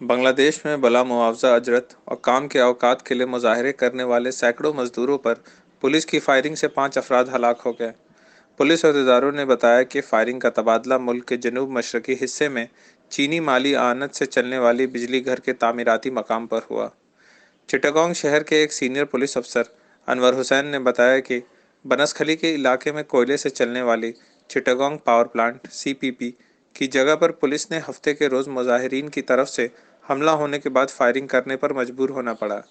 बांग्लादेश में बला मुआवजा अजरत और काम के अवकात के लिए मुजाहरे करने वाले सैकड़ों मजदूरों पर पुलिस की फायरिंग से पाँच अफराद हलाक हो गए। पुलिस अहदेदारों ने बताया कि फायरिंग का तबादला मुल्क के जनूब मशरकी हिस्से में चीनी माली आनत से चलने वाली बिजली घर के तामीराती मकाम पर हुआ। चिटागोंग शहर के एक सीनियर पुलिस अफसर अनवर हुसैन ने बताया कि बनसखली के इलाके में कोयले से चलने वाली चिटागोंग पावर प्लांट सीपीपी की जगह पर पुलिस ने हफ़्ते के रोज़ मुजाहरीन की तरफ़ से हमला होने के बाद फायरिंग करने पर मजबूर होना पड़ा।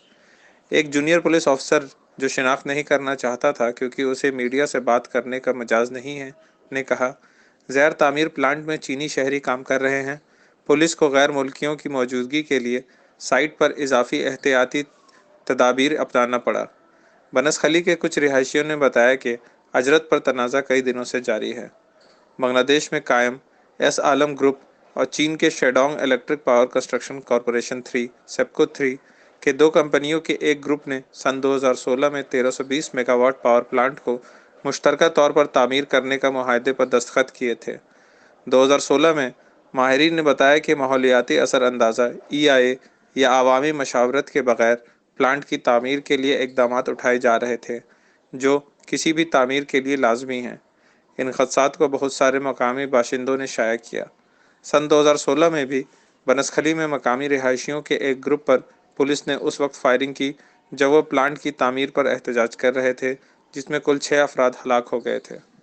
एक जूनियर पुलिस ऑफिसर जो शिनाख्त नहीं करना चाहता था क्योंकि उसे मीडिया से बात करने का मजाज नहीं है, ने कहा, जैर तामीर प्लांट में चीनी शहरी काम कर रहे हैं। पुलिस को गैर मुल्कियों की मौजूदगी के लिए साइट पर इजाफी एहतियाती तदाबीर अपनाना पड़ा। बनसखली के कुछ रिहायशियों ने बताया कि अजरत पर तनाज़ा कई दिनों से जारी है। बांग्लादेश में कायम एस आलम ग्रुप और चीन के Shandong electric power construction corporation three, SEPCO three के दो कंपनियों के एक ग्रुप ने सन 2016 में 1320 मेगावाट पावर प्लांट को मुश्तरका तौर पर तामीर करने का माहदे पर दस्तखत किए थे। 2016 में माहरीन ने बताया कि माहौलियाती असर अंदाज़ा ई आई या आवामी मशावरत के बगैर प्लांट की तामीर के लिए इकदाम उठाए जा रहे थे, जो किसी भी तामीर के लिए लाजमी हैं। इन खदसात को बहुत सारे मकामी बाशिंदों ने शाया किया। सन 2016 में भी बनसखली में मकामी रिहायशियों के एक ग्रुप पर पुलिस ने उस वक्त फायरिंग की, जब वो प्लांट की तामीर पर एहतजाज कर रहे थे, जिसमें कुल छः अफराद हलाक हो गए थे।